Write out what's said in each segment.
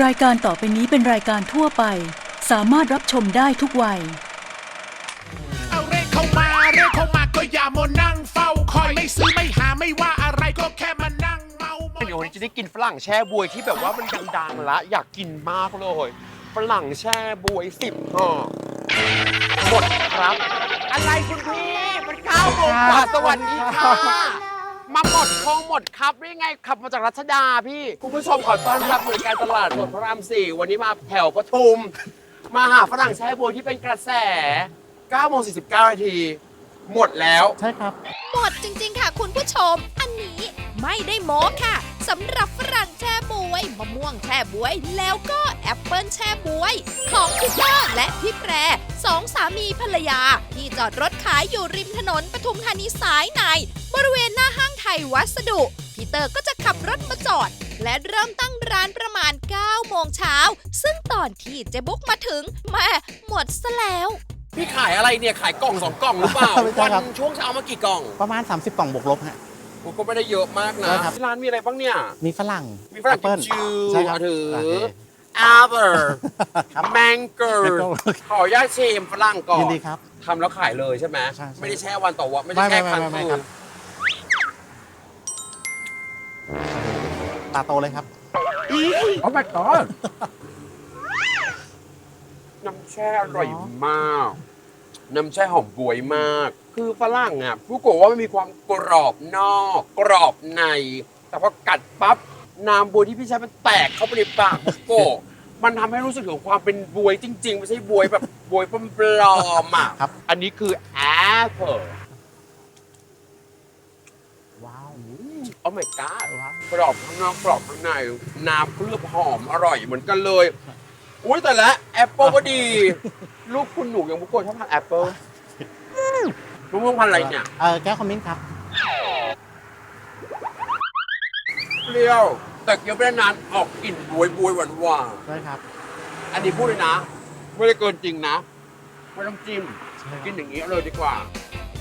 รายการต่อไปนี้เป็นรายการทั่วไป สามารถรับชมได้ทุกวัย เอาเรียกเข้ามาเรียกเข้ามาก็อย่ามัวนั่งเฝ้าคอยไม่ซื้อไม่หาไม่ว่าอะไรก็แค่มานั่งเมาหมดเดี๋ยววันนี้จะได้กินฝรั่งแช่บวยที่แบบว่ามันดังๆละอยากกินมากเลยฝรั่งแช่บวยสิบห่อหมดครับ อะไรคุณพี่มันเก้าโมงกว่าสวัสดีค่ะ มาหมดคงหมดครับได้ไงขับมาจากรัชดาพี่ คุณผู้ชมขอต้อนรับหน่วยการตลาดสดพระรามสี่วันนี้มาแถวปทุม มาหาฝรั่งแช่บวยที่เป็นกระแส9โมง49นาที หมดแล้ว ใช่ครับ หมดจริงๆค่ะคุณผู้ชม อันนี้ไม่ได้โม้ค่ะ สำหรับฝรั่งแช่บวยมะม่วงแช่บวย แล้วก็แอปเปิลแช่บวย ของพี่เตอร์และพี่แพรสองสามีภรรยา ที่จอดรถขายอยู่ริมถนนปทุมธานีสายใน บริเวณหน้าห้างไทยวัสดุพี่เตอร์ก็จะขับรถมาจอด และเริ่มตั้งร้านประมาณ 9 โมงเช้า ซึ่งตอนที่เจ๊บุ๊กมาถึงแม่หมดซะแล้วพี่ขายอะไรเนี่ยขายกล่องสองกล่องหรือเปล่า ไม่ใช่วันครับช่วงเช้ามากี่กล่อง ประมาณ 30 กล่องบวกลบฮะ ผมก็ไม่ได้เยอะมากนะใช่ครับ ที่ร้านมีอะไรบ้างเนี่ย มีฝรั่งมีฝรั่งแอปเปิ้ลจิ๋วใช่ครับถือโอเค แอปเปิลครับ แมงเกิร์ Mango ขออนุญาตชิมฝรั่งก่อนยินดีครับ ทำแล้วขายเลยใช่ไหมใช่ใช่ไม่ได้แช่วันต่อวันไม่ไม่ได้แช่ไม่ครั้งไม่ไม่คืครับนตาโตเลยครับ โอ้ my god น้ำแช่อร่อยมาก น้ำแช่หอมบวยมาก คือฝรั่งอะผู้โกะว่ามันมีความกรอบนอก กรอบใน แต่พอกัดปั๊บน้ำบวยที่พี่ใช้มันแตกเข้าไปในปากผู้โกะมันทำให้รู้สึกถึงความเป็นบวยจริง ๆ ไม่ใช่บวยแบบบวยปลอมๆอะครับ อันนี้คือแอปเปิลว้าวโอ้ my god ว้าวกรอบข้างนอกกรอบข้างใน น้ำเคลือบหอมอร่อยเหมือนกันเลย อุ้ยแต่ละแอปเปิลก็ดี ลูกคุณหนูอย่างบุกโกะชอบทานแอปเปิลมะม่วงพันธุ์อะไรเนี่ยเออแก้วคอมมินครับ เปรี้ยว แต่เคี้ยวไปนานออกกลิ่นบวยบวยหวานหวานใช่ครับ ๆอันนี้พูดเลยนะ ไม่ได้เกินจริงนะ ไม่ต้องจิ้ม ใช่ครับกินอย่างนี้เลยดีกว่า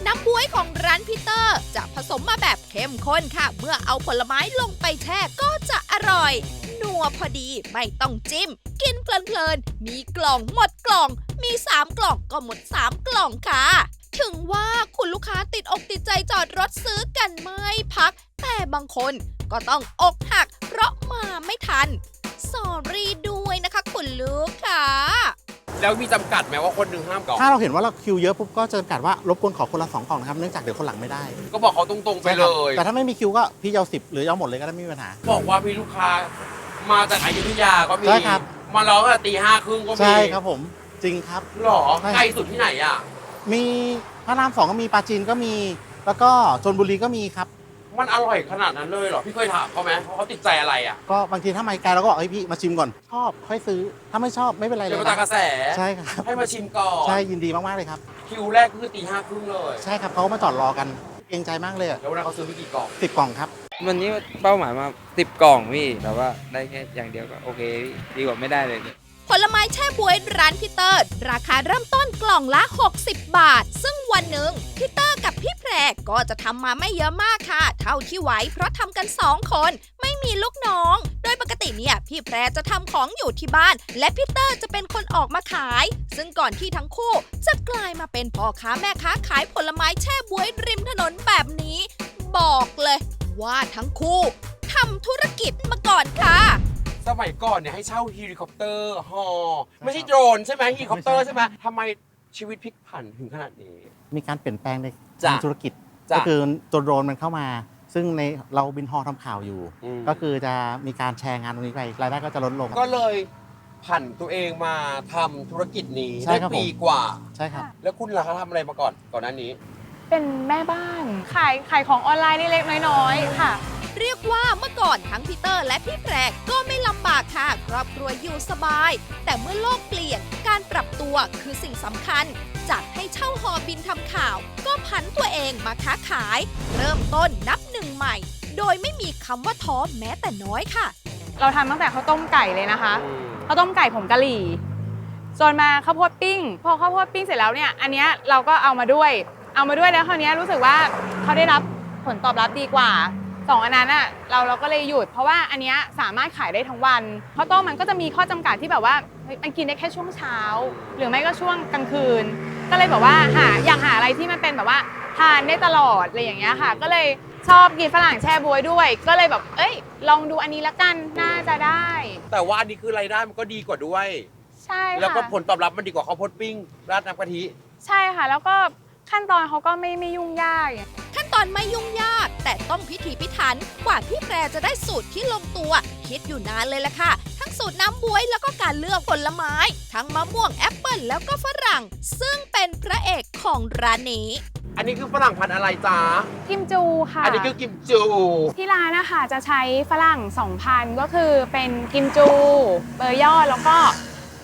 น้ำบวยของร้านพีเตอร์ จะผสมมาแบบเข้มข้นค่ะ เมื่อเอาผลไม้ลงไปแช่ก็จะอร่อย นัวพอดีไม่ต้องจิ้ม กินเพลินๆ มีกล่องหมดกล่อง มี 3 กล่องก็หมด 3 กล่องค่ะ ถึงว่าคุณลูกค้าติดอกติดใจจอดรถซื้อกันไม่พัก แต่บางคนก็ต้องอกหัก เพราะมาไม่ทันสอรี่ด้วยนะคะคุณลูกค้าแล้วมีจำกัดไหมว่าคนหนึ่งห้ามก่อนถ้าเราเห็นว่าเราคิวเยอะปุ๊บก็จะจำกัดว่ารบกวนขอคนละสองกล่องนะครับเนื่องจากเดี๋ยวคนหลังไม่ได้ก็บอกเขาตรงๆไปใช่คเลรับย แต่ถ้าไม่มีคิวก็พี่จะเอาสิบหรือเอาหมดเลยก็ได้ไม่มีปัญหา บอกว่ามีลูกค้า มาจากอยุธยาก็มี ใช่ครับ มาร้องตั้งแต่ตีห้าครึ่งก็มีใช่ครับผมจริงครับ หรอใช่ ไกลสุดที่ไหนอะ มีพระรามสองก็มีปราจีนก็มี แล้วก็ชนบุรีก็มีครับ มันอร่อยขนาดนั้นเลยเหรอ พี่เคยถามเขาไหมว่าเขาติดใจอะไรอะก็บางทีถ้าไม่ไกลเราก็บอกเอ้ยพี่มาชิมก่อน ชอบค่อยซื้อถ้าไม่ชอบไม่เป็นไรเลเดี๋ยยวมาตามกระแส ใช่ครับ ให้มาชิมก่อนใช่ยินดีมากๆเลยครับ คิวแรกคือตีห้าครึ่งเลย ใช่ครับเขาก็มาจอดรอกันเกรงใจมากเลยแล้ววันนั้นเขาซื้อไปกี่กล่องสิบกล่องครับ วันนี้เป้าหมายมาสิบกล่องพี่แต่ว่าได้แค่อย่างเดียวก็โอเคพี่ดีกว่าไม่ได้เลยผลไม้แช่บวยร้านพีเตอร์ ราคาเริ่มต้นกล่องละ 60 บาท ซึ่งวันหนึ่งพีเตอร์กับพี่แพรก็จะทำมาไม่เยอะมากค่ะ เท่าที่ไหวเพราะทำกัน 2 คนไม่มีลูกน้อง โดยปกติเนี่ยพี่แพรจะทำของอยู่ที่บ้าน และพีเตอร์จะเป็นคนออกมาขาย ซึ่งก่อนที่ทั้งคู่จะกลายมาเป็นพ่อค้าแม่ค้าขายผลไม้แช่บวยริมถนนแบบนี้ บอกเลย ว่าทั้งคู่ทำธุรกิจมาก่อนค่ะ สมัยก่อนเนี่ยให้เช่าเฮลิคอปเตอร์ฮอไม่ใช่โดรนใช่ไหมเฮลิคอปเตอร์ใช่ไหมทำไมชีวิตพลิกผันถึงขนาดนี้ มีการเปลี่ยนแปลงในจ้ะทางธุรกิจ จ้ะก็คือตัวโดรนมันเข้ามา ซึ่งในเราบินฮอทำข่าวอยู่ อืม ก็คือจะมีการแชร์งานตรงนี้ไปรายได้ก็จะลดลง ก็เลยผันตัวเองมาทำธุรกิจนี้ใช่ได้ครับผม ปีกว่า ใช่ครับ แล้วคุณล่ะคะทำอะไรมาก่อนก่อนหน้านี้ เป็นแม่บ้าน ขายขายของออนไลน์เล็กๆน้อยๆค่ะ เรียกว่าเมื่อก่อนทั้งพีเตอร์และพี่แพรก็ไม่ลำบากค่ะ ครอบครัวอยู่สบาย แต่เมื่อโลกเปลี่ยนการปรับตัวคือสิ่งสำคัญ จากให้เช่าหอบินทำข่าว ก็ผันตัวเองมาค้าขาย เริ่มต้นนับหนึ่งใหม่ โดยไม่มีคำว่าท้อแม้แต่น้อยค่ะ เราทำตั้งแต่ข้าวต้มไก่เลยนะคะข้าวต้มไก่ผงกะหรี่จนมาข้าวโพดปิ้ง พอข้าวโพดปิ้งเสร็จแล้วเนี่ย อันเนี้ยเราก็เอามาด้วย เอามาด้วยแล้วคราวเนี้ยรู้สึกว่าเขาได้รับผลตอบรับดีกว่าสองอันนั้นอะเราเราก็เลยหยุด เพราะว่าอันเนี้ยสามารถขายได้ทั้งวันข้าวต้มมันก็จะมีข้อจำกัดที่แบบว่าเฮ้ยมันกินได้แค่ช่วงเช้า หรือไม่ก็ช่วงกลางคืน ก็เลยแบบว่าหาอยากหาอะไรที่มันเป็นแบบว่าทานได้ตลอดอะไรอย่างเงี้ยค่ะ ก็เลยชอบกินฝรั่งแช่บวยด้วย ก็เลยแบบ เอ้ย ลองดูอันนี้ละกันน่าจะได้ แต่ว่าอันนี้คือรายได้มันก็ดีกว่าด้วย ใช่ค่ะแล้วก็ผลตอบรับมันดีกว่าข้าวโพดปิ้งราดน้ำกะทิ ใช่ค่ะ แล้วก็ ขั้นตอนเขาก็ไม่ไม่ยุ่งยาก ขั้นตอนไม่ยุ่งยาก แต่ต้องพิถีพิถันกว่าพี่แพรจะได้สูตรที่ลงตัว คิดอยู่นานเลยล่ะค่ะ ทั้งสูตรน้ำบวยแล้วก็การเลือกผลไม้ ทั้งมะม่วงแอปเปิลแล้วก็ฝรั่ง ซึ่งเป็นพระเอกของร้านนี้ อันนี้คือฝรั่งพันธุ์อะไรจ๊ะ กิมจูค่ะ อันนี้คือกิมจู ที่ร้านนะคะจะใช้ฝรั่ง 2,000 ก็คือเป็นกิมจู เบอร์ยอดแล้วก็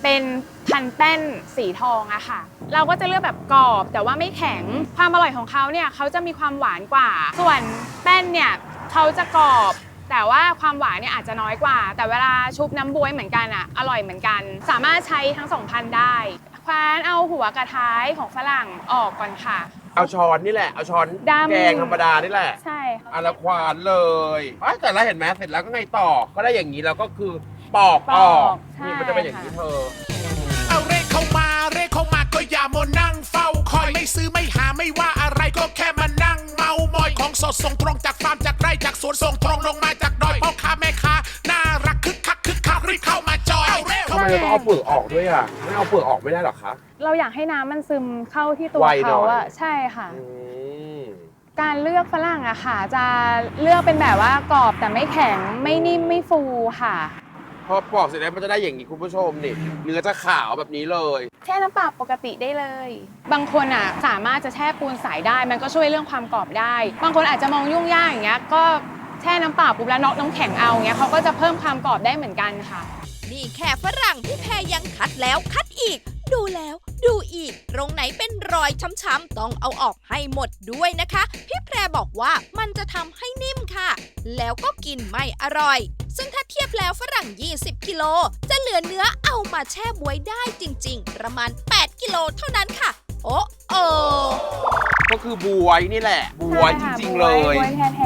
เป็นพันแป้นสีทองอะค่ะ เราก็จะเลือกแบบกรอบแต่ว่าไม่แข็ง ความอร่อยของเขาเนี่ยเขาจะมีความหวานกว่า ส่วนแป้นเนี่ยเขาจะกรอบ แต่ว่าความหวานเนี่ยอาจจะน้อยกว่า แต่เวลาชุบน้ำบวยเหมือนกันอะอร่อยเหมือนกัน สามารถใช้ทั้ง2,000ได้คว้านเอาหัวกระท้ายของฝรั่งออกก่อนค่ะ เอาช้อนนี่แหละ เอาช้อนดำ แกงธรรมดานี่แหละใช่ค่ะ อาละควานเลยเอ้ยแต่ละเห็นไหมเสร็จแล้วก็ไงต่อ ก็ได้อย่างนี้แล้วก็คือ ปอกปอออกกใช่ นี่มันจะเป็นอย่างนี้ค่ะเธอ เอาเรขเข้ามา เรขเข้ามาก็อย่ามัวนั่งเฝ้าคอยไม่ซื้อไม่หาไม่ว่าอะไรก็แค่มานั่งเมามอยของสดส่งตรงจากฟาร์มจากไร่จากสวนส่งตรงลงมาจากดอยพ่อค้าแม่ค้าน่ารักคึกคักคึกคักรีบเข้ามาจอยเอาเรขทำไมเราต้องเอาเปลือกออกด้วยอะไม่เอาเปลือกออกไม่ได้หรอคะ เราอยากให้น้ำมันซึมเข้าที่ตัวไวหน่เขาอยอะใช่ค่ะ อืมการเลือกฝรั่งอะค่ะ จะเลือกเป็นแบบว่ากรอบแต่ไม่แข็งไม่นิ่มไม่ฟูค่ะ พอปอกเสร็จแล้วมันจะได้อย่างนี้คุณผู้ชมนี่เนื้อจะขาวแบบนี้เลย แช่น้ำเปล่าปกติได้เลย บางคนอะสามารถจะแช่ปูนใสได้ มันก็ช่วยเรื่องความกรอบได้ บางคนอาจจะมองยุ่งยากอย่างเงี้ยก็แช่น้ำเปล่าปุ๊บแล้วน็อกน้ำแข็งเอาเงี้ยเขาก็จะเพิ่มความกรอบได้เหมือนกันค่ะ นี่แค่ฝรั่งพี่แพรยังคัดแล้วคัดอีก ดูแล้วดูอีก ตรงไหนเป็นรอยช้ำๆต้องเอาออกให้หมดด้วยนะคะ พี่แพรบอกว่ามันจะทำให้นิ่มค่ะ แล้วก็กินไม่อร่อย ซึ่งถ้าเทียบแล้วฝรั่ง 20 กิโล จะเหลือเนื้อเอามาแช่บวยได้จริง ๆ ประมาณ 8 กิโลเท่านั้นค่ะ โอ้โอก็คือบวยนี่แหละ บวยจริง ๆ เลยบวยแท้แ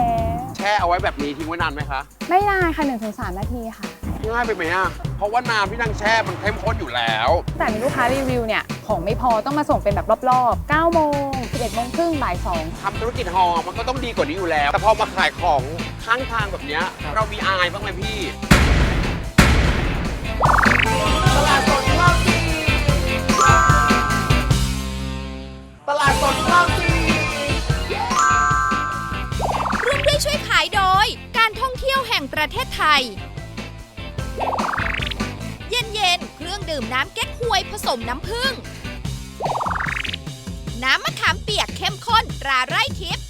ช่เอาไว้แบบนี้ทิ้งไว้นานไหมคะๆไม่นานค่ะ1-3นาทีค่ะ ง่ายไปไหมอะ เพราะว่าน้ำที่นางแช่มันเข้มข้นอยู่แล้ว แต่มีลูกค้ารีวิวเนี่ย ของไม่พอต้องมาส่งเป็นแบบรอบๆ9โมง11โมงครึ่งบ่าย2ทำธุรกิจฮอมันก็ต้องดีกว่านี้อยู่แล้ว แต่พอมาขายของข้างทางแบบเนี้ยเรามีอายบ้างไหมพี่ตลาดสด งเยวแห่งประเทศไทย เย็นๆ เครื่องดื่มน้ำเก๊กฮวยผสมน้ำผึ้ง น้ำมะขามเปียกเข้มข้นตราไร่ทิพย์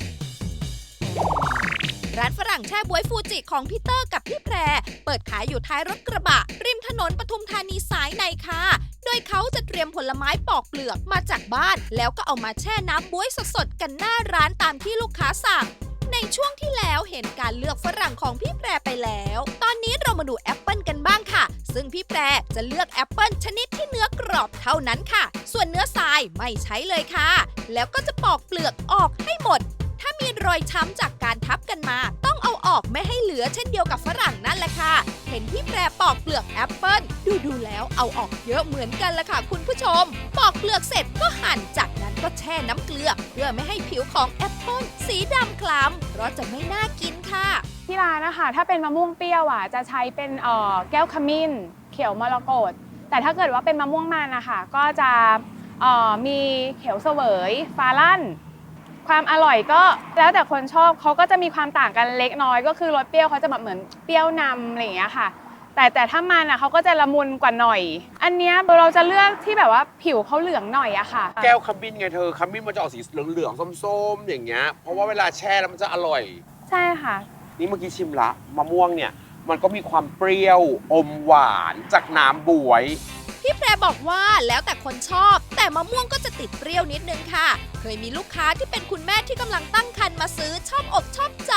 ร้านฝรั่งแช่บวยฟูจิของพี่เตอร์กับพี่แพร เปิดขายอยู่ท้ายรถกระบะ ริมถนนปทุมธานีสายในค่ะ โดยเขาจะเตรียมผลไม้ปอกเปลือกมาจากบ้าน แล้วก็เอามาแช่น้ำบวยสดๆกันหน้าร้านตามที่ลูกค้าสั่ง ในช่วงที่แล้วเห็นการเลือกฝรั่งของพี่แปรไปแล้ว ตอนนี้เรามาดูแอปเปิลกันบ้างค่ะ ซึ่งพี่แปรจะเลือกแอปเปิลชนิดที่เนื้อกรอบเท่านั้นค่ะ ส่วนเนื้อทรายไม่ใช้เลยค่ะ แล้วก็จะปอกเปลือกออกให้หมด รอยช้ำจากการทับกันมา ต้องเอาออกไม่ให้เหลือเช่นเดียวกับฝรั่งนั่นแหละค่ะ เห็นพี่แพรปอกเปลือกแอปเปิลดูดูแล้วเอาออกเยอะเหมือนกันละค่ะคุณผู้ชม ปอกเปลือกเสร็จก็หั่นจากนั้นก็แช่น้ำเกลือ เพื่อไม่ให้ผิวของแอปเปิลสีดำคล้ำเพราะจะไม่น่ากินค่ะ ที่ร้านนะคะถ้าเป็นมะม่วงเปรี้ยวอะจะใช้เป็นเอ่อแก้วขมิ้น เขียวมรกตแต่ถ้าเกิดว่าเป็นมะม่วงมันนะคะก็จะออมีเขียวเสวยฟ้าลั่น ความอร่อยก็แล้วแต่คนชอบเขาก็จะมีความต่างกันเล็กน้อย ก็คือรสเปรี้ยวเขาจะแบบเหมือนเปรี้ยวนำอะไรอย่างเงี้ยค่ะ แต่แต่ถ้ามันอะเขาก็จะละมุนกว่าหน่อย อันเนี้ยเราจะเลือกที่แบบว่าผิวเขาเหลืองหน่อยอะค่ะ แก้วขมิ้นไงเธอขมิ้นมันจะออกสีเหลืองๆส้มๆ อย่างเงี้ยเพราะว่าเวลาแช่แล้วมันจะอร่อย ใช่ค่ะ นี่เมื่อกี้ชิมละมะม่วงเนี่ย มันก็มีความเปรี้ยวอมหวานจากน้ำบวย พี่แพรบอกว่าแล้วแต่คนชอบ แต่มะม่วงก็จะติดเปรี้ยวนิดนึงค่ะ เคยมีลูกค้าที่เป็นคุณแม่ที่กำลังตั้งครรภ์มาซื้อชอบอกชอบใจ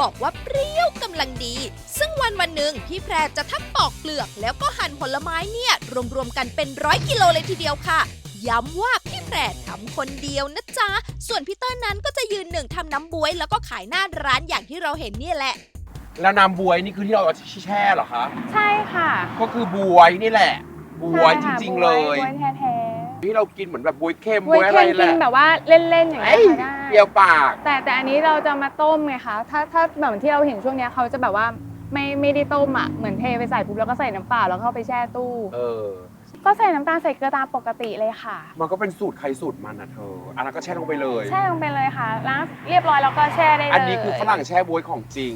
บอกว่าเปรี้ยวกำลังดี ซึ่งวันวันหนึ่งพี่แพรจะทั้งปอกเปลือกแล้วก็หั่นผลไม้เนี่ย รวมๆกันเป็นร้อยกิโลเลยทีเดียวค่ะ ย้ำว่าพี่แพรทำคนเดียวนะจ๊ะ ส่วนพี่เตอร์นั้นก็จะยืนหนึ่งทำน้ำบวย แล้วก็ขายหน้าร้านอย่างที่เราเห็นเนี่ยแหละ แล้วน้ำบวยนี่คือที่เราเอาแช่เหรอคะ ใช่ค่ะก็คือบวยนี่แหละบวยจใช่ค่ะริง ๆ เลย บวยแท้ ที่เรากินเหมือนแบบบวยเค็มๆบบววยยอะไรเค็มแหกินละแบบว่าเล่นๆอย่างเอ้เงี้ยยค่ะได้ เปรี้ยวปาก แต่แต่อันนี้เราจะมาต้มไงคะ ถ้าถ้าแบบที่เราเห็นช่วงเนี้ยเขาจะแบบว่าไม่ไม่ได้ต้มอะ เหมือนเทไปใส่ปุ๊บแล้วก็ใส่น้ำเปล่าแล้วก็เข้าไปแช่ตู้ เออ ก็ใส่น้ำตาลใส่เกลือตามปกติเลยค่ะ มันก็เป็นสูตรใครสูตรมันนะเธอ อันนั้นก็แช่ลงไปเลย แช่ลงไปเลยค่ะล้างเรียบร้อยแล้วก็แช่ได้เลยอันนี้คือฝรั่งแช่บวยของจริง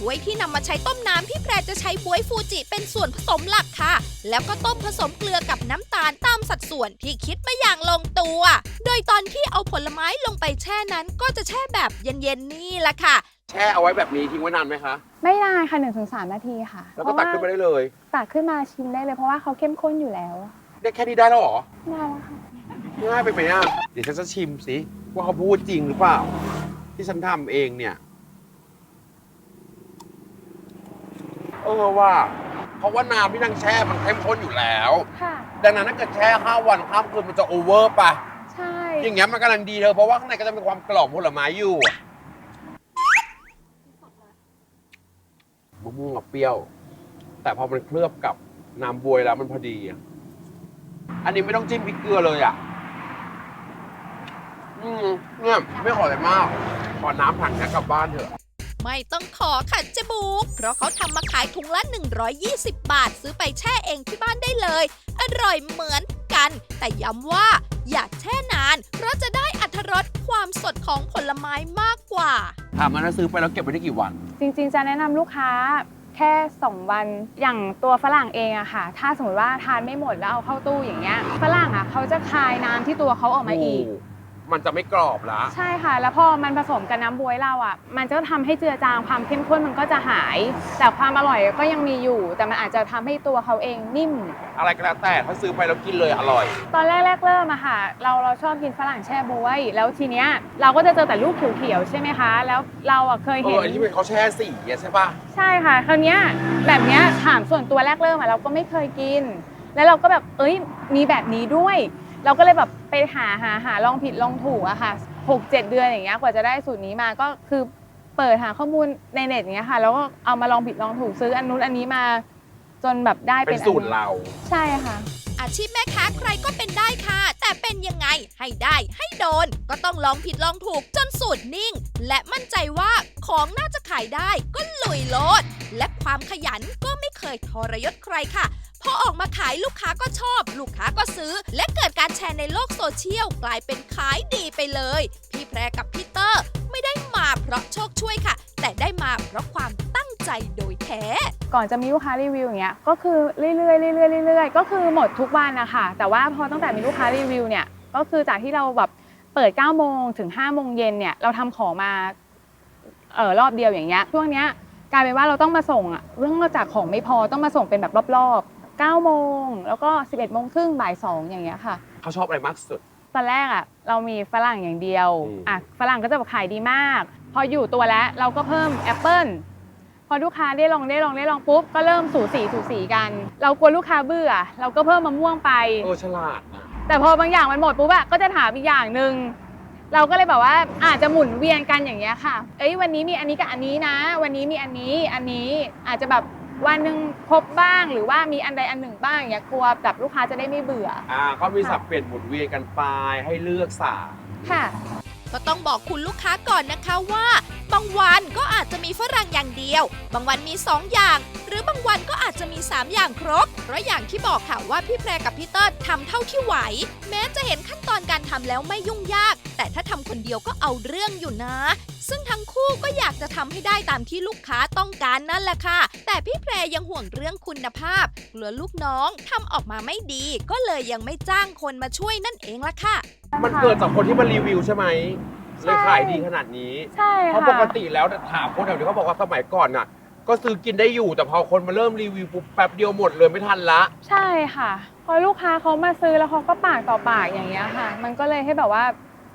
บวยที่นำมาใช้ต้มน้ำพี่แพรจะใช้บวยฟูจิเป็นส่วนผสมหลักค่ะ แล้วก็ต้มผสมเกลือกับน้ำตาลตามสัดส่วนที่คิดมาอย่างลงตัว โดยตอนที่เอาผลไม้ลงไปแช่นั้นก็จะแช่แบบเย็นๆนี่แหละค่ะ แช่เอาไว้แบบนี้ทิ้งไว้นานไหมคะ ไม่นานค่ะหนึ่งถึงสามนาทีค่ะแล้วก็ตักขึ้นมาได้เลย ตักขึ้นมาชิมได้เลยเพราะว่าเขาเข้มข้นอยู่แล้วได้แค่นี้ได้แล้วเหรอง่ายแล้วค่ะง่ายไปไหมอะเดี๋ยวฉันจะชิมสิว่าเขาพูดจริงหรือเปล่า ที่ฉันทำเองเนี่ย เออว่า เพราะว่าน้ำที่นางแช่มันเข้มข้นอยู่แล้ว ค่ะ ดังนั้นถ้าเกิดแช่ห้าวันข้ามคืนมันจะโอเวอร์ปะใช่ อย่างเงี้ยมันกำลังดีเธอเพราะว่าข้างในก็จะมีความกรอบผลไม้อยู่มะม่วงกับเปรี้ยว แต่พอมันเคลือบกับน้ำบวยแล้วมันพอดีอะอันนี้ไม่ต้องจิ้มพริกเกลือเลยอะ อืมเนี่ยไม่ขออะไรมาก ขอน้ำผังนี้กลับบ้านเถอะ ไม่ต้องขอค่ะเจบุกเพราะเขาทำมาขายถุงละ 120 บาท ซื้อไปแช่เองที่บ้านได้เลย อร่อยเหมือนกัน แต่ย้ำว่าอย่าแช่นาน เพราะจะได้อัตรสความสดของผลไม้มากกว่า ถามมันนะซื้อไปแล้วเก็บไว้ได้กี่วัน จริงๆ จะแนะนำลูกค้าแค่ 2 วันอย่างตัวฝรั่งเองอะค่ะ ถ้าสมมติว่าทานไม่หมดแล้วเอาเข้าตู้อย่างเงี้ยฝรั่งอะเขาจะคายน้ำที่ตัวเขาออกมาอีก มันจะไม่กรอบละใช่ค่ะ แล้วพอมันผสมกับน้ำบวยเราอะ มันจะทำให้เจือจางความเข้มข้นมันก็จะหาย แต่ความอร่อยก็ยังมีอยู่ แต่มันอาจจะทำให้ตัวเขาเองนิ่ม อะไรก็แล้วแต่ถ้าซื้อไปแล้วกินเลยอร่อย ตอนแรกๆเริ่มอะค่ะ เราเราชอบกินฝรั่งแช่บวย แล้วทีเนี้ยเราก็จะเจอแต่ลูกเขียวๆใช่ไหมคะ แล้วเราอะเคยเอเห็อนอันที่เป็นเขาแช่สีอะใช่ปะใช่ค่ะ คราวเนี้ยแบบเนี้ยถามส่วนตัวแรกเริ่มอะเราก็ไม่เคยกิน แล้วเราก็แบบเอ้ยมีแบบนี้ด้วย เราก็เลยแบบไปหาหาหาลองผิดลองถูกอะค่ะหกเจ็ดเดือนอย่างเงี้ยกว่าจะได้สูตรนี้มาก็คือเปิดหาข้อมูลในเน็ตอย่างเงี้ยค่ะแล้วก็เอามาลองผิดลองถูกซื้ออันนู้นอันนี้มาจนแบบได้เป็เป็นนสูตรนี้เรา ใช่ค่ะ อาชีพแม่ค้าใครก็เป็นได้ค่ะ แต่เป็นยังไงให้ได้ให้โดน ก็ต้องลองผิดลองถูกจนสูตรนิ่ง และมั่นใจว่าของน่าจะขายได้ก็ลุยโลด และความขยันก็ไม่เคยทรยศใครค่ะ พอออกมาขายลูกค้าก็ชอบ ลูกค้าก็ซื้อ และเกิดการแชร์ในโลกโซเชียลกลายเป็นขายดีไปเลย พี่แพรกับพี่เตอร์ ไม่ได้มาเพราะโชคช่วยค่ะ แต่ได้มาเพราะความตั้งใจโดยแท้ ก่อนจะมีลูกค้ารีวิวอย่างเงี้ยก็คือเรื่อยๆเรื่อยๆเรื่อยๆก็คือหมดทุกวันนะคะแต่ว่าพอตั้งแต่มีลูกค้ารีวิวเนี่ยก็คือจากที่เราแบบเปิด9โมงถึง5โมงเย็นเนี่ยเราทำของมาเออรอบเดียวอย่างเงี้ยช่วงเนี้ยกลายเป็นว่าเราต้องมาส่งอะเรื่องจากของไม่พอต้องมาส่งเป็นแบบรอบๆ 9โมงแล้วก็ 11โมงครึ่งบ่าย2อย่างเงี้ยค่ะ เขาชอบอะไรมากสุด ตอนแรกอะเรามีฝรั่งอย่างเดียวอืม อะฝรั่งก็จะแบบขายดีมาก พออยู่ตัวแล้วเราก็เพิ่มแอปเปิลพอลูกค้าได้ลองได้ลองได้ลองปุ๊บก็เริ่มสูสีสูสีกัน เรากลัวลูกค้าเบื่อ เราก็เพิ่มมะม่วงไป เออฉลาดนะแต่พอบางอย่างมันหมดปุ๊บอะก็จะถามอีกอย่างหนึ่งเราก็เลยแบบว่าอาจจะหมุนเวียนกันอย่างเงี้ยค่ะ เอ้ยวันนี้มีอันนี้กับอันนี้นะ วันนี้มีอันนี้อันนี้อาจจะแบบ วันหนึ่งครบบ้างหรือว่ามีอันใดอันหนึ่งบ้างอย่างเงี้ยกลัวแบบลูกค้าจะได้ไม่เบื่อ อ่าก็มีสับเปลี่ยนหมุนเวียนกันไปให้เลือกสาค่ะ ก็ต้องบอกคุณลูกค้าก่อนนะคะว่า บางวันก็อาจจะมีฝรั่งอย่างเดียว บางวันมี 2 อย่าง หรือบางวันก็อาจจะมี 3 อย่างครบ เพราะอย่างที่บอกค่ะว่าพี่แพรกับพี่เติ้ลทำเท่าที่ไหว แม้จะเห็นขั้นตอนการทำแล้วไม่ยุ่งยาก แต่ถ้าทำคนเดียวก็เอาเรื่องอยู่นะ ซึ่งทั้งคู่ก็อยากจะทำให้ได้ตามที่ลูกค้าต้องการนั่นแหละค่ะ แต่พี่แพรยังห่วงเรื่องคุณภาพ กลัวลูกน้องทำออกมาไม่ดี ก็เลยยังไม่จ้างคนมาช่วยนั่นเองละค่ะ มันเกิดจากคนที่มารีวิวใช่ไหม เลยขายดีขนาดนี้ ใช่เพราะค่ะปกติแล้วถามคนแถวนี้เขาบอกว่าสมัยก่อนน่ะ ก็ซื้อกินได้อยู่แต่พอคนมาเริ่มรีวิวปุ๊บแป๊บเดียวหมดเลยไม่ทันละ ใช่ค่ะ พอลูกค้าเขามาซื้อแล้วเขาก็ปากต่อปากอย่างเงี้ยค่ะ มันก็เลยให้แบบว่า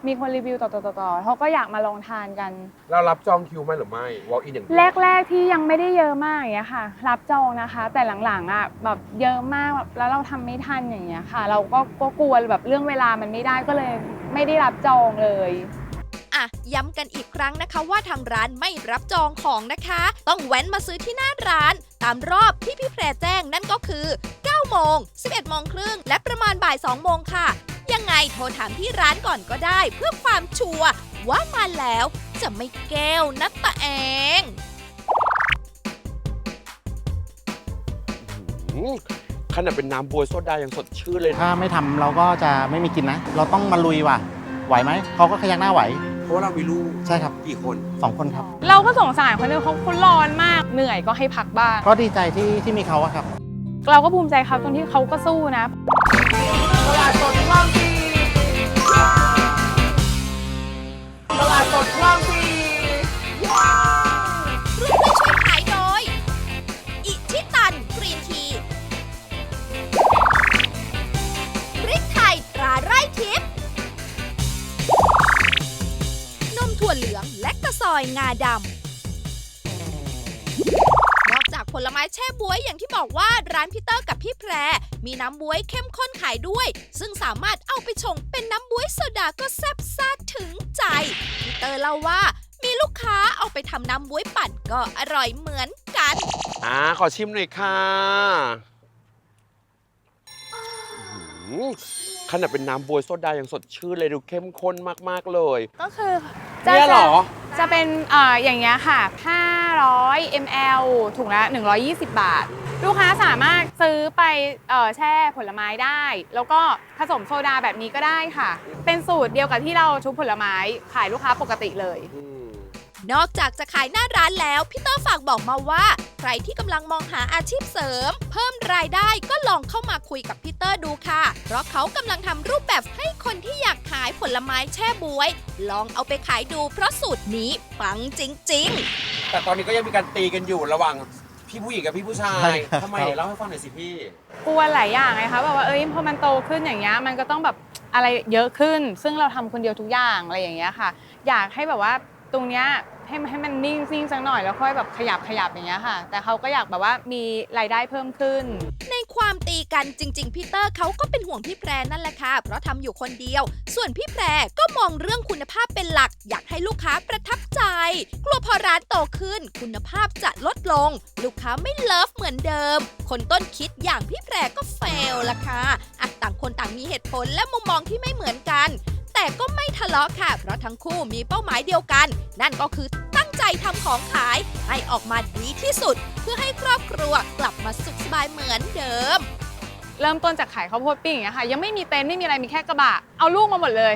มีคนรีวิวต่อๆๆเขาก็อยากมาลองทานกัน เรารับจองคิวไหมหรือไม่ walk in อย่างเดียวแรก ๆ ที่ยังไม่ได้เยอะมากอย่างเงี้ยค่ะ รับจองนะคะ แต่หลังๆอะแบบเยอะมากแบบแล้วเราทำไม่ทันอย่างเงี้ยค่ะ เราก็ก็กลัวแบบเรื่องเวลามันไม่ได้ก็เลยไม่ได้รับจองเลยอะ ย้ำกันอีกครั้งนะคะว่าทางร้านไม่รับจองของนะคะ ต้องแว้นมาซื้อที่หน้าร้าน ตามรอบที่พี่แพรแจ้งนั่นก็คือ 9 โมง 11 โมงครึ่ง และประมาณบ่าย 2 โมงค่ะ ยังไงโทรถามที่ร้านก่อนก็ได้เพื่อความชัวร์ว่ามาแล้วจะไม่แก้วนะตะเองอืมขนาดเป็นน้ำบวยโซดายังสดชื่นเลยนะ ถ้าไม่ทำเราก็จะไม่มีกินนะ เราต้องมาลุยว่ะ ไหวไหม เขาก็ขยักหน้าไหว เพราะว่าเรามีลูกใช่ครับกี่คนสองคนครับ เราก็สงสารคนนึงเขาเขาร้อนมากเหนื่อยก็ให้พักบ้างก็ดีใจที่ที่มีเขาอะครับ เราก็ภูมิใจเขาตรงที่เขาก็สู้นะตลาดสดคลองสีตลาดสดคลองสี อยงาดำนอกจากผลไม้แช่บ๊วยอย่างที่บอกว่าร้านพีเตอร์กับพี่แพร มีน้ำบ๊วยเข้มข้นขายด้วย ซึ่งสามารถเอาไปชงเป็นน้ำบ๊วยโซดาก็แซ่บซ่าถึงใจพีเตอร์เล่าว่ามีลูกค้าเอาไปทำน้ำบ๊วยปั่นก็อร่อยเหมือนกัน อ่าขอชิมหน่อยค่ะอื้อหือ ขนาดเป็นน้ำบวยโซดายังสดชื่นเลยดูเข้มข้นมากๆเลยก็คือเนี่ยเหรอจะเป็นเอ่ออย่างเงี้ยค่ะ 500 ml ถุงละ 120 บาท ลูกค้าสามารถซื้อไปเอ่อแช่ผลไม้ได้ แล้วก็ผสมโซดาแบบนี้ก็ได้ค่ะ เป็นสูตรเดียวกับที่เราชุบผลไม้ขายลูกค้าปกติเลย อืม นอกจากจะขายหน้าร้านแล้ว พี่เตอร์ฝากบอกมาว่า ใครที่กำลังมองหาอาชีพเสริม เพิ่มรายได้ก็ลองเข้ามาคุยกับพี่เตอร์ดูค่ะ เพราะเขากำลังทำรูปแบบให้คนที่อยากขายผลไม้แช่บวย ลองเอาไปขายดูเพราะสูตรนี้ปังจริง ๆ แต่ตอนนี้ก็ยังมีการตีกันอยู่ระหว่างพี่ผู้หญิงกับพี่ผู้ชาใช่ยครับ ทำไมเล่าให้ฟังหน่อยสิพี่ กลัวหลายอย่างไงคะแบบว่าเอ้ยพอมันโตขึ้นอย่างเงี้ยมันก็ต้องแบบอะไรเยอะขึ้น ซึ่งเราทำคนเดียวทุกอย่างอะไรอย่างเงี้ยค่ะ อยากให้แบบว่าตรงเนี้ย ให้ให้มันนิ่งซิ่งสักหน่อยแล้วค่อยแบบขยับขยับอย่างเงี้ยค่ะ แต่เขาก็อยากแบบว่ามีรายได้เพิ่มขึ้น ในความตีกันจริง ๆพี่เตอร์เขาก็เป็นห่วงพี่แพรนั่นแหละค่ะ เพราะทำอยู่คนเดียว ส่วนพี่แพรก็มองเรื่องคุณภาพเป็นหลัก อยากให้ลูกค้าประทับใจ กลัวพอร้านโตขึ้น คุณภาพจะลดลง ลูกค้าไม่เลิฟเหมือนเดิม คนต้นคิดอย่างพี่แพรก็เฟลละค่ะอะต่างคนต่างมีเหตุผลและมุมมองที่ไม่เหมือนกัน แต่ก็ไม่ทะเลาะค่ะ เพราะทั้งคู่มีเป้าหมายเดียวกัน นั่นก็คือตั้งใจทำของขายให้ออกมาดีที่สุด เพื่อให้ครอบครัวกลับมาสุขสบายเหมือนเดิม เริ่มต้นจากขายข้าวโพดปิ้งอย่างเงี้ยค่ะ ยังไม่มีเต็นท์ไม่มีอะไรมีแค่กระบะ เอาลูกมาหมดเลย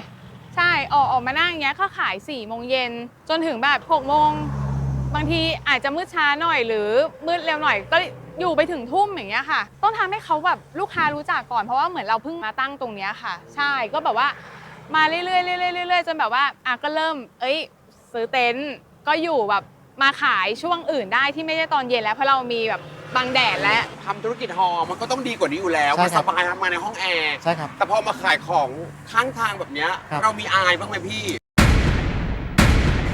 ใช่ออกออกมานั่งอย่างเงี้ยก็ขาย4ี่โมงเย็นจนถึงแบบ6กโมงบางทีอาจจะมืดช้าหน่อยหรือมืดเร็วหน่อยก็อยู่ไปถึงทุ่มอย่างเงี้ยค่ะ ต้องทำให้เขาแบบลูกค้ารู้จักก่อนเพราะว่าเหมือนเราเพิ่งมาตั้งตรงเนี้ยค่ะ ใช่ก็แบบว่า มาเรื่อยๆเรื่อยๆเรื่อยๆจนแบบว่าอะก็เริ่ม เอ้ย ซื้อเต็นท์ก็อยู่แบบมาขายช่วงอื่นได้ที่ไม่ได้ตอนเย็นแล้วเพราะเรามีแบบบังแดดแล้ว ทำธุรกิจฮอมันก็ต้องดีกว่านี้อยู่แล้วใช่มันครัสบ บายทำงานในห้องแอร์ใช่ครับ แต่พอมาขายของข้างทางแบบเนี้ยครับ เรามีอายบ้างไหมพี่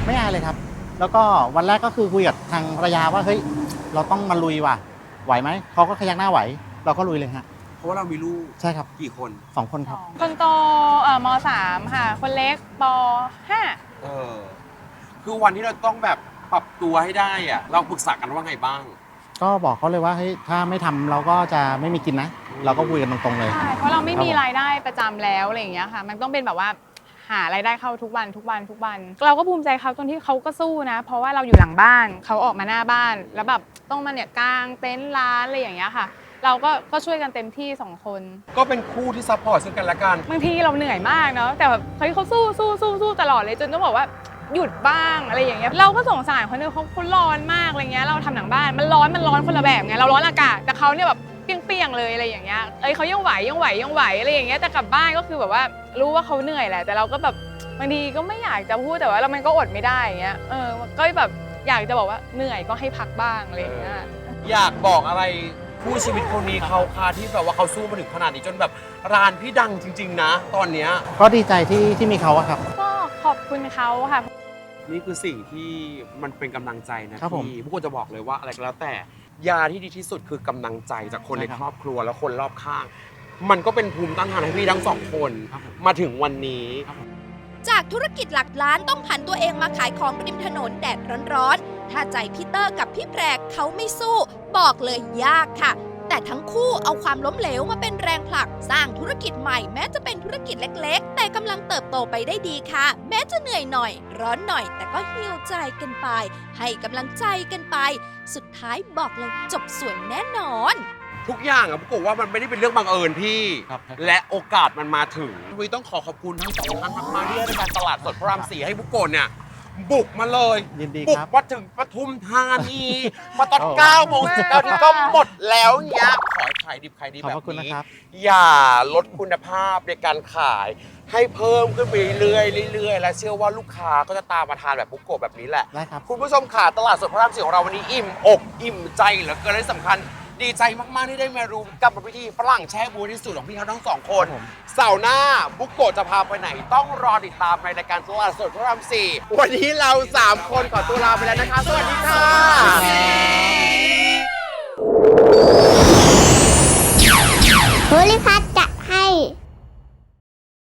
ไม่อายเลยครับ แล้วก็วันแรกก็คือคุยกับทางภรรยาว่าเฮ้ยเราต้องมาลุยว่ะ ไหวไหมเขาก็ขยักหน้าไหว เราก็ลุยเลยฮะเพ ราะว่าเรามีลูกใช่ครับกี่คน สองคนครับ คนโตเอ่อมสามค่ะ คนเล็กปห้าเออ คือวันที่เราต้องแบบปรับตัวให้ได้อะเราปรึกษากันว่าไงบ้าง ก็บอกเขาเลยว่าเฮ้ยถ้าไม่ทำเราก็จะไม่มีกินนะ เราก็คุยกันตรงๆเลย ใช่เพราะเราไม่ครับมีผมรายได้ประจำแล้วอะไรอย่างเงี้ยค่ะ มันต้องเป็นแบบว่าหารายได้เข้าทุกวันทุกวันทุกวัน เราก็ภูมิใจเขาตรงที่เขาก็สู้นะ เพราะว่าเราอยู่หลังบ้านเขาออกมาหน้าบ้าน แล้วแบบต้องมาเนี่ยกางเต็นท์ร้านอะไรอย่างเงี้ยค่ะ เราก็ก็ช่วยกันเต็มที่สองคน ก็เป็นคู่ที่ซัพพอร์ตซึ่งกันและกันบางทีเราเหนื่อยมากเนาะแต่แบบเฮ้ยเขาสู้สู้สู้สู้ตลอดเลยจนต้องบอกว่าหยุดบ้างอะไรอย่างเงี้ยเราก็สงสารคนนึงเขาเขาร้อนมากอะไรเงี้ยเราทำหนังบ้านมันร้อนมันร้อนคนละแบบไงเราร้อนอากาศแต่เขาเนี่ยแบบเปรี้ยงๆเลยอะไรอย่างเงี้ยเอ้ยเขายังไหวยังไหวยังไหวอะไรอย่างเงี้ยแต่กลับบ้านก็คือแบบว่ารู้ว่าเขาเหนื่อยแหละ แต่เราก็แบบบางทีก็ไม่อยากจะพูดแต่ว่าเรามันก็อดไม่ได้อย่างเงี้ยเออก็แบบอยากจะบอกว่าเหนื่อยก็ให้พักบ้างอะไรอย่างเงี้ย อยากบอกอะไร คู่ชีวิตคนนี้เขาคาที่แบบว่าเขาสู้มาถึงขนาดนี้จนแบบร้านพี่ดังจริง ๆ นะ ตอนเนี้ยก็ดีใจที่ที่มีเขาอะครับ ก็ขอบคุณเขาค่ะ นี่คือสิ่งที่มันเป็นกำลังใจนะครับผม พี่พวกคนจะบอกเลยว่าอะไรก็แล้วแต่ ยาที่ดีที่สุดคือกำลังใจจากคนใช่ในครับครอบครัวและคนรอบข้าง มันก็เป็นภูมิต้านทานให้พี่ทั้งสองคน ครับผมมาถึงวันนี้ จากธุรกิจหลักล้านต้องผันตัวเองมาขายของริมถนนแดดร้อนๆ ถ้าใจพี่เตอร์กับพี่แพรกเขาไม่สู้ บอกเลยยากค่ะ แต่ทั้งคู่เอาความล้มเหลวมาเป็นแรงผลัก สร้างธุรกิจใหม่แม้จะเป็นธุรกิจเล็กๆ แต่กำลังเติบโตไปได้ดีค่ะ แม้จะเหนื่อยหน่อย ร้อนหน่อย แต่ก็ฮิวใจกันไป ให้กำลังใจกันไป สุดท้ายบอกเลยจบสวยแน่นอน ทุกอย่างอะผมว่ามันไม่ได้เป็นเรื่องบังเอิญพี่ ครับ และโอกาสมันมาถึงวีต้องขอขอบคุณทั้งสองท่านมากๆที่ให้รายการตลาดสดพระรามสี่ให้บุกโกะเนี่ย บุกมาเลยยินดีบุกครับ มาถึงปทุมธานี มาตอนโอ้ 9โมง19นี่ก็หมดแล้วเนี้ยขอให้ขายดิบขายดีขอบแบพระบคุณนะนี้ ครับ อย่าลดคุณภาพในการขายให้เพิ่มขึ้นไปเรื่อยๆเรื่อยๆและเชื่อว่าลูกค้าก็จะตามมาทานแบบบุกโกะแบบนี้แหละ ได้ครับ คุณผู้ชมค่ะตลาดสดพระรามสี่ของเราวันนี้อิ่มอก อิ่มใจเหลือเกินและสำคัญ ดีใจมากๆที่ได้มารู้กับวิธีฝรั่งแช่บูที่สุดของพี่เขาทั้งสองคนครับผมเสาร์หน้าบุกโกะจะพาไปไหน ต้องรอติดตามในรายการตลาดสดพระรามสี่วันนี้เราสามคนขอตัวลาไปแล้วนะคะ สวัสดีค่ะ โพลิพา